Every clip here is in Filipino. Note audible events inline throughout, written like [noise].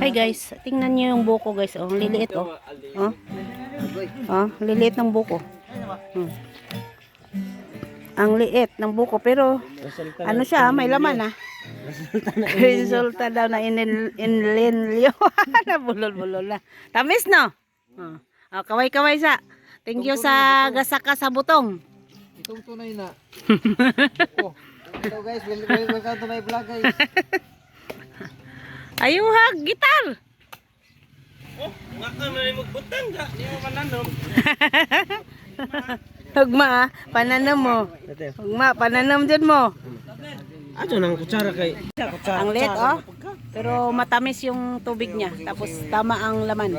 Hi guys, tingnan niyo yung buko guys. Oh, liliit oh. Oh. Oh, liliit ng buko. Hmm. Ang liit ng buko pero ano siya, ah, may laman ah. Resulta daw na inil inlinlyo. Nabulol-bulol na. Tamis no? Oh. Oh, kaway-kaway sa. Thank you sa gasaka sa butong. Itong tunay na. oh. Ito guys, wel- wel- welcome to my vlog guys. Ayuhag, gitar. Nga ka na magbutang ga, di mo pananom. [laughs] Hugma ah, pananam mo. Hugma, pananam dyan mo. Ato nang kutsara kay. Kutsara. Ang liit oh. Pero matamis yung tubig niya. Tapos tama ang laman.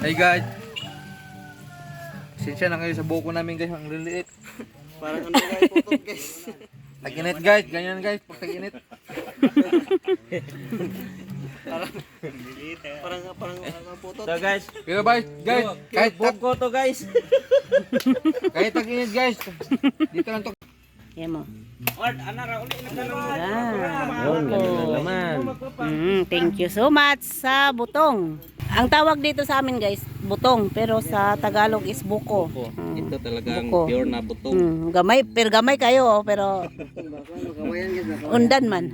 Hey guys. Sinsya na kayo sa buko namin guys, ang liliit. [laughs] Parang ano guys, putot guys. [laughs] Tag-init guys, ganyan guys, pag tag-init. Parang parang ano putot. So guys, Pero guys, guys, kahit buko to guys. [laughs] kahit tag-init guys. Dito lang to. Yan mo. Ra uli na Ah, Yun, buko. naman. Mm, thank you so much sa butong. Ang tawag dito sa amin guys, butong. Pero sa Tagalog is buko. Mm. Ito talagang Buko. pure na butong. Mm, gamay, pero gamay kayo, oh, pero undan man.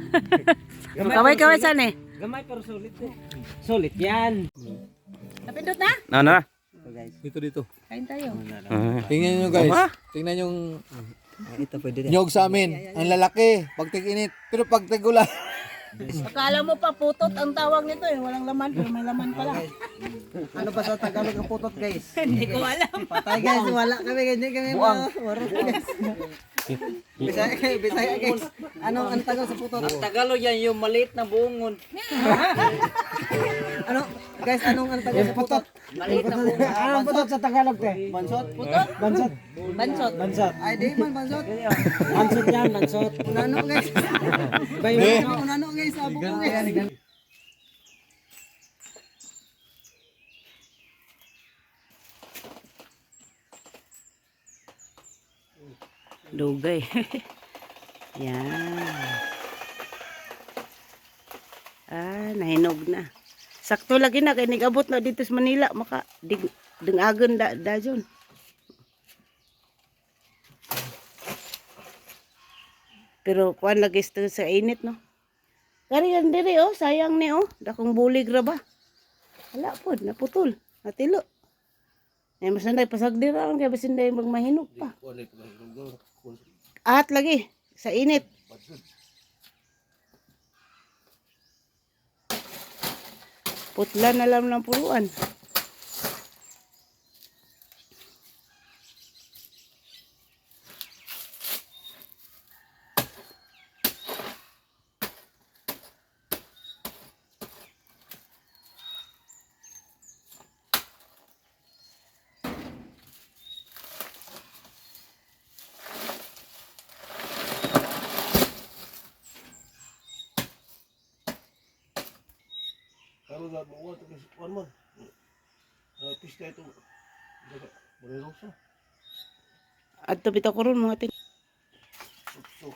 Kaway-kaway san eh. Gamay pero sulit eh. Sulit yan. Napindot na? Na na. Dito dito. Kain tayo. Tingnan nyo guys. Tingnan yung Ito pwede nyog sa amin. Ang lalaki pag tag-init. Pero pag tag-ulan. [laughs] Akala mo pa putot ang tawag nito eh. Walang laman, pero may laman pala. Ano ba sa Tagalog ang putot guys? Hindi ko alam. Patay guys, wala kami hindi kami Buang. guys. Bisaya guys, Bisaya guys. Anong ang tagal sa putot? Ang Tagalog yan yung maliit na buongon. Ano? Guys, anong ang tagal sa putot? Maliit na buongon. Anong putot sa Tagalog te? Bansot? Putot? Bansot. Bansot. Bansot. Ay, di man bansot. Mansot yan, mansot. Unano guys. Bayo. Unano guys, abo guys. Dugay. [laughs] Yan. Ah, nahinog na. Sakto lagi na kay nigabot na dito sa Manila maka dig dingagon da da dyon. Pero kuan lagi sa init no. Gari yan diri oh, sayang ni oh. Dakong bulig ra ba? Wala pod, naputol. Natilo. Eh, mas nanday pasagdi ra kaya basin day magmahinog pa. At lagi sa init. Putla na lang ng puruan. Kalau dah bawa tu ke one month. Uh, pista itu jaga boleh rosak. At tubito ko ron mga tin. So,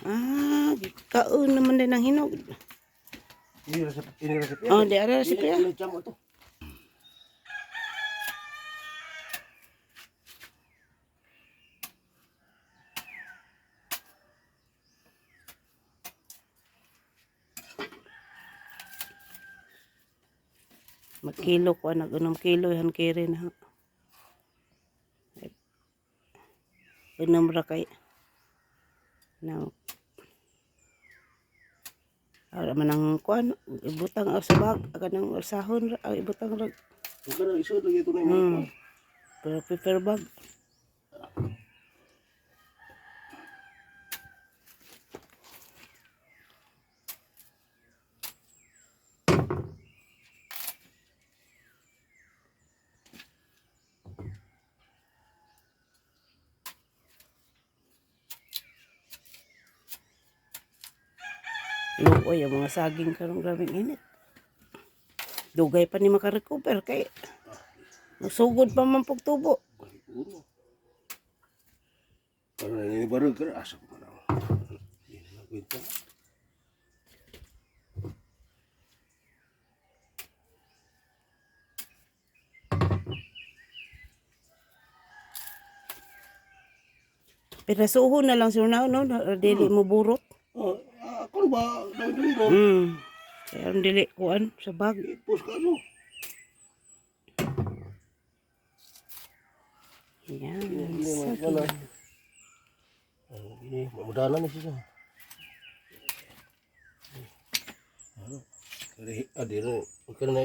Ah, kaon naman din ang hinog. ini resep ini resep. Oh, di ara si Kuya. Ini jam itu. Magkilo ko anak unong kilo yan kiri na. Unong ra kay na Ara man ang kuan ibutang ang sabag kanang usahon ra ibutang ra. Bukan ada isu lagi tu ni. Hmm. Pero paper bag. Luoy ang mga saging karong grabing init. Dugay pa ni makarecover kay Nasugod pa man pag tubo. Siguro. Pero naninibarag ka asa ko na. Pero suho na lang sir na, no? Dili mo burot. Oh, ako ba, mo, Hmm. Kaya ang dili kuan sa bag. ipos ka no. Yan. Ano, ini, mamudana na siya. Ano? Kaya, adi, no, kaya na,